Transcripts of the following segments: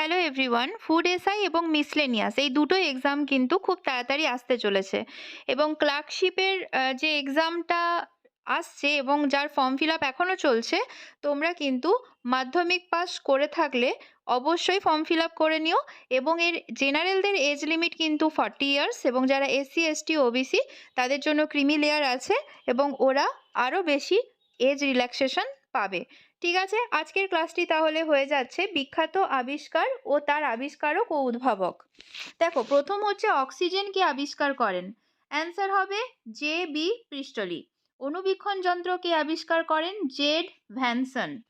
Hello everyone food SI এবং miscellaneous এই দুটো এক্সাম কিন্তু খুব তাড়াতাড়ি আসতে চলেছে। এবং ক্লার্কশিপের যে এক্সামটা আসছে এবং যার ফর্ম ফিল আপ এখনও চলছে, তোমরা কিন্তু মাধ্যমিক পাস করে থাকলে অবশ্যই ফর্ম ফিল আপ করে নিও। এবং এর জেনারেলদের এজ লিমিট কিন্তু ফর্টি ইয়ার্স এবং যারা এসসি এসটি ওবিসি তাদের জন্য ক্রিমি লেয়ার আছে এবং ওরা আরও বেশি এজ রিল্যাক্সেশন পাবে। ঠিক আছে? আজকের ক্লাসটি তাহলে হয়ে যাচ্ছে বিখ্যাত আবিষ্কার ও তার আবিষ্কারক ও উদ্ভাবক। দেখো, প্রথম হচ্ছে অক্সিজেন কে আবিষ্কার করেন। অ্যান্সার হবে জে বি পৃষ্ঠলি অণুবীক্ষণ যন্ত্র কে আবিষ্কার করেন? জেড ভ্যানসন।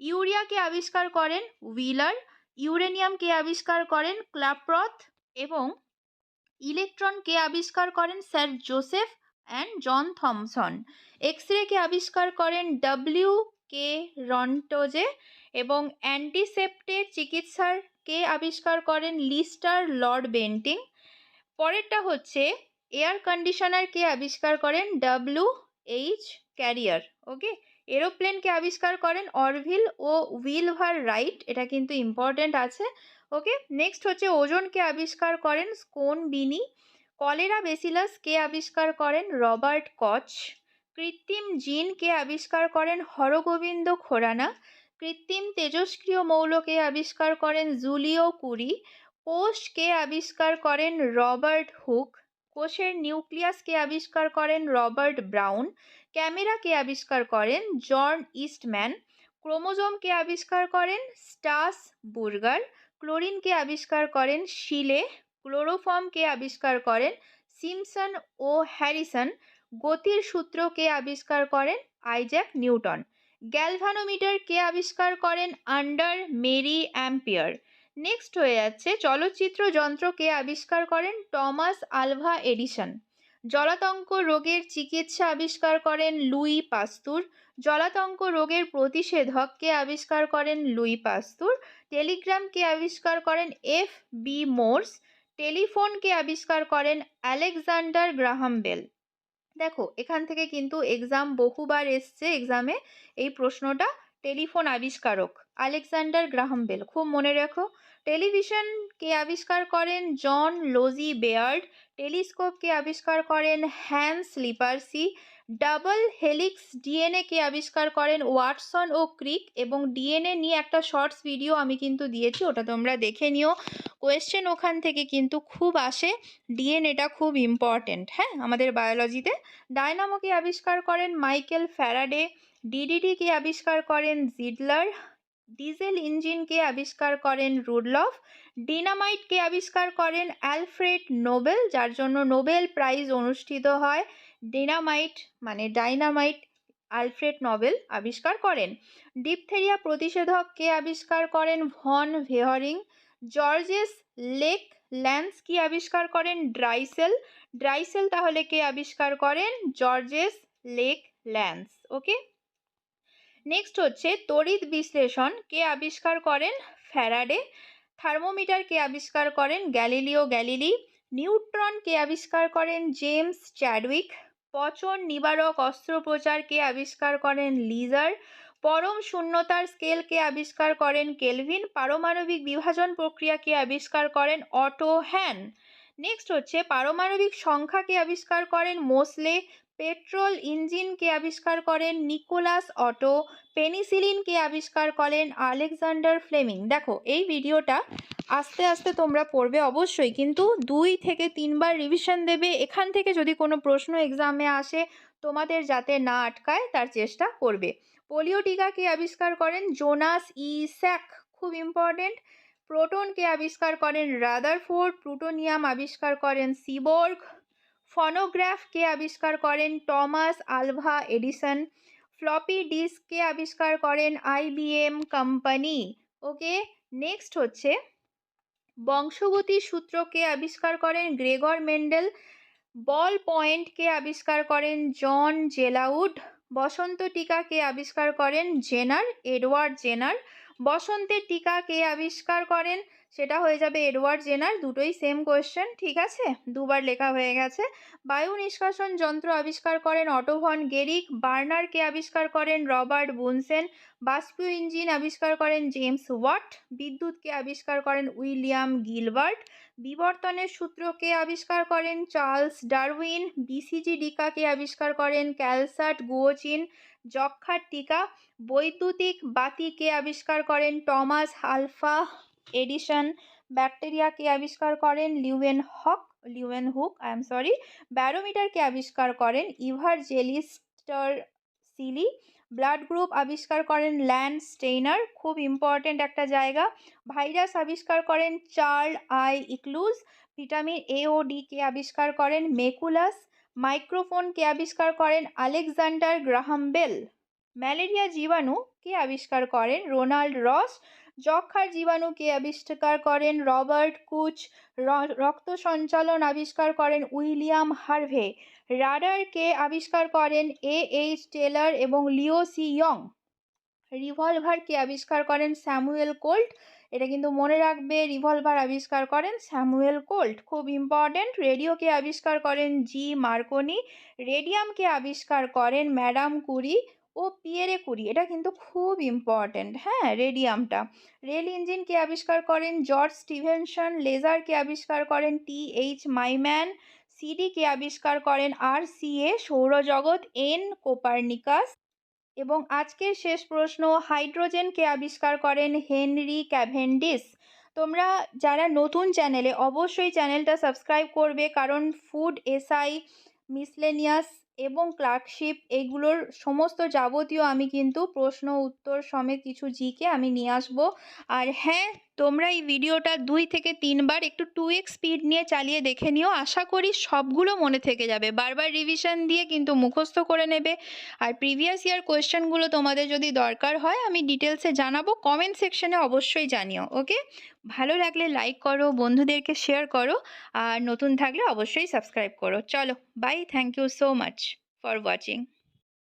ইউরিয়াকে আবিষ্কার করেন? হুইলার ইউরেনিয়াম কে আবিষ্কার করেন? ক্লাপ্রথ। এবং ইলেকট্রন কে আবিষ্কার করেন? Sir Joseph and John Thomson. X ray কে আবিষ্কার করেন? ডাব্লিউ কে রন্টোজে এবং অ্যান্টিসেপ্টের চিকিৎসার কে আবিষ্কার করেন লিস্টার লর্ড বেন্টিং। পরেরটা হচ্ছে, এয়ার কন্ডিশনার কে আবিষ্কার করেন ডাব্লিউ এইচ ক্যারিয়ার, ওকে? এরোপ্লেনকে আবিষ্কার করেন অরভিল ও উইলভার রাইট, এটা কিন্তু ইম্পর্ট্যান্ট আছে, ওকে? নেক্সট হচ্ছে, ওজনকে আবিষ্কার করেন স্কোন বিনি, কলেরা বেসিলাস কে আবিষ্কার করেন রবার্ট কচ। কৃত্রিম জিনকে আবিষ্কার করেন হরগোবিন্দ খোরানা, কৃত্রিম তেজস্ক্রিয় মৌলকে আবিষ্কার করেন জুলিও কুরি, কোষকে আবিষ্কার করেন রবার্ট হুক, কোষের নিউক্লিয়াসকে আবিষ্কার করেন রবার্ট ব্রাউন, ক্যামেরাকে আবিষ্কার করেন জন ইস্টম্যান, ক্রোমোজোমকে আবিষ্কার করেন স্টাস বুর্গার, ক্লোরিনকে আবিষ্কার করেন শিলে, ক্লোরোফর্মকে আবিষ্কার করেন সিমসন ও হ্যারিসন গতির সূত্রকে আবিষ্কার করেন? Isaac Newton. গ্যালভানোমিটার কে আবিষ্কার করেন? Under Mary ampere. নেক্সট হয়ে যাচ্ছে চলচ্চিত্র যন্ত্র কে আবিষ্কার করেন? Thomas Alva Edison. জলাতঙ্ক রোগের চিকিৎসা আবিষ্কার করেন লুই পাস্তুর। জলাতঙ্ক রোগের প্রতিষেধককে আবিষ্কার করেন? লুই পাস্তুর। টেলিগ্রামকে আবিষ্কার করেন? F B Morse. টেলিফোনকে আবিষ্কার করেন? Alexander Graham Bell. দেখো, এখান থেকে কিন্তু এক্সাম বহুবার এসছে। এক্সামে এই প্রশ্নটা টেলিফোন আবিষ্কারক আলেকজান্ডার গ্রাহাম বেল। খুব মনে রেখো টেলিভিশন কে আবিষ্কার করেন জন লোজি বেয়ার্ড টেলিস্কোপকে আবিষ্কার করেন Hans Lippershey double helix DNA কে আবিষ্কার করেন ওয়াটসন ও ক্রিক এবং ডিএনএ নিয়ে একটা শর্টস ভিডিও আমি কিন্তু দিয়েছি, ওটা তোমরা দেখে নিও। কোয়েশ্চেন ওখান থেকে কিন্তু খুব আসে, ডিএনএটা খুব ইম্পর্টেন্ট হ্যাঁ? আমাদের বায়োলজিতে। ডায়নামোকে আবিষ্কার করেন মাইকেল ফ্যারাডে ডিডিটিকে আবিষ্কার করেন জিডলার, ডিজেল ইঞ্জিনকে আবিষ্কার করেন রুডলফ ডিনামাইটকে আবিষ্কার করেন অ্যালফ্রেড নোবেল, যার জন্য নোবেল প্রাইজ অনুষ্ঠিত হয়। ডিনামাইট মানে ডাইনামাইট আলফ্রেড নোবেল আবিষ্কার করেন। ডিপথেরিয়া প্রতিষেধক কে আবিষ্কার করেন? Von Behring Georges Leclanche কি আবিষ্কার করেন? ড্রাইসেল ড্রাইসেল তাহলে কে আবিষ্কার করেন? Georges Leclanche okay next হচ্ছে তড়িৎ বিশ্লেষণ কে আবিষ্কার করেন? ফ্যারাডে থার্মোমিটার কে আবিষ্কার করেন? গ্যালিলিও গ্যালিলি নিউট্রন কে আবিষ্কার করেন? জেমস চ্যাডউইক পচন নিবারক অস্ত্রোপচারকে আবিষ্কার করেন লিজার। পরম শূন্যতার স্কেলকে আবিষ্কার করেন কেলভিন। পারমাণবিক বিভাজন প্রক্রিয়াকে আবিষ্কার করেন অটো হ্যান। নেক্সট হচ্ছে, পারমাণবিক সংখ্যাকে আবিষ্কার করেন মোসলে। পেট্রোল ইঞ্জিনকে আবিষ্কার করেন নিকোলাস অটো, পেনিসিলিনকে আবিষ্কার করেন আলেকজান্ডার ফ্লেমিং। দেখো, এই ভিডিওটা আস্তে আস্তে তোমরা পড়বে অবশ্যই, কিন্তু দুই থেকে তিনবার রিভিশন দেবে, এখান থেকে যদি কোনো প্রশ্ন এক্সামে আসে, তোমাদের যাতে না আটকায়, তার চেষ্টা করবে। পোলিও টিকাকে আবিষ্কার করেন জোনাস ই স্যাক, খুব ইম্পর্টেন্ট প্রোটনকে আবিষ্কার করেন রাদারফোর্ড, প্লুটোনিয়াম আবিষ্কার করেন সিবর্গ। ফনোগ্রাফকে আবিষ্কার করেন টমাস আলভা এডিসন, ফ্লপি ডিস্ককে আবিষ্কার করেন আইবিএম কোম্পানি। ওকে, নেক্সট হচ্ছে, বংশগতি সূত্রকে আবিষ্কার করেন গ্রেগর মেন্ডেল, বল পয়েন্টকে আবিষ্কার করেন জন জেলাউড, বসন্ত টিকাকে আবিষ্কার করেন জেনার, এডওয়ার্ড জেনার, বসন্তের টিকা কে আবিষ্কার করেন সেটা হয়ে যাবে এডওয়ার্ড জেনার। দুটোই সেম কোয়েশ্চেন ঠিক আছে? দুবার লেখা হয়ে গেছে। বায়ু নিষ্কাশন যন্ত্র আবিষ্কার করেন অটোভন গেরিক, বার্নার কে আবিষ্কার করেন রবার্ট বুনসেন, বাষ্পীয় ইঞ্জিন আবিষ্কার করেন জেমস ওয়াট বিদ্যুৎকে আবিষ্কার করেন উইলিয়াম গিলবার্ট, বিবর্তনের সূত্রকে আবিষ্কার করেন চার্লস ডারউইন বিসিজি ডিকাকে আবিষ্কার করেন ক্যালসাট গুয়োচিন যক্ষার টিকা, বৈদ্যুতিক বাতিকে আবিষ্কার করেন টমাস আলফা এডিসন ব্যাকটেরিয়াকে আবিষ্কার করেন Leeuwenhoek, Leeuwenhoek, I am sorry, ব্যারোমিটারকে আবিষ্কার করেন ইভার জেলিস্টার সিলি, ব্লাড গ্রুপ আবিষ্কার করেন ল্যান্ড স্টেইনার, খুব ইম্পর্ট্যান্ট একটা জায়গা, ভাইরাস আবিষ্কার করেন চার্ল আই ইকলুজ, ভিটামিন এ ও ডি কে আবিষ্কার করেন মেকুলাস মাইক্রোফোন কে আবিষ্কার করেন আলেকজান্ডার গ্রাহাম বেল, ম্যালেরিয়া জীবাণু কে আবিষ্কার করেন রোনাল্ড রস যক্ষার জীবাণুকে আবিষ্কার করেন রবার্ট কুচ রক্ত সঞ্চালন আবিষ্কার করেন উইলিয়াম হার্ভে, রাডারকে আবিষ্কার করেন এ এইচ টেলার এবং লিও সি ইয়ং। রিভলভারকে আবিষ্কার করেন স্যামুয়েল কোল্ট, এটা কিন্তু মনে রাখবে, রিভলভার আবিষ্কার করেন স্যামুয়েল কোল্ট। খুব ইম্পর্ট্যান্ট রেডিওকে আবিষ্কার করেন জি মার্কনি, রেডিয়ামকে আবিষ্কার করেন ম্যাডাম কুরি ও পিয়েরে কুরি এটা কিন্তু খুব ইম্পর্ট্যান্ট হ্যাঁ? রেডিয়ামটা রেল ইঞ্জিনকে আবিষ্কার করেন জর্জ স্টিভেনসন লেজারকে আবিষ্কার করেন টি এইচ মাইম্যান সিডিকে আবিষ্কার করেন আর সি এ সৌরজগৎ, এন কোপার্নিকাস। এবং আজকের শেষ প্রশ্ন হাইড্রোজেনকে আবিষ্কার করেন হেনরি ক্যাভেন্ডিস। তোমরা যারা নতুন চ্যানেলে অবশ্যই চ্যানেলটা সাবস্ক্রাইব করবে, কারণ ফুড এসআই মিসলেনিয়াস এবং ক্লার্কশিপ এগুলোর সমস্ত যাবতীয় আমি কিন্তু প্রশ্ন, উত্তর সমেত কিছু জিকে আমি নিয়ে আসব। আর হ্যাঁ তোমরা এই ভিডিওটা দুই থেকে তিনবার একটু টু এক্স স্পিড নিয়ে চালিয়ে দেখে নিও। আশা করি সবগুলো মনে থেকে যাবে। বারবার রিভিশন দিয়ে কিন্তু মুখস্থ করে নেবে। আর প্রিভিয়াস ইয়ার কোয়েশ্চেনগুলো তোমাদের যদি দরকার হয়, আমি ডিটেলসে জানাব। কমেন্ট সেকশনে অবশ্যই জানিও ওকে ভালো লাগলে লাইক করো, বন্ধুদেরকে শেয়ার করো। আর নতুন থাকলে অবশ্যই সাবস্ক্রাইব করো। চলো bye thank you so much for watching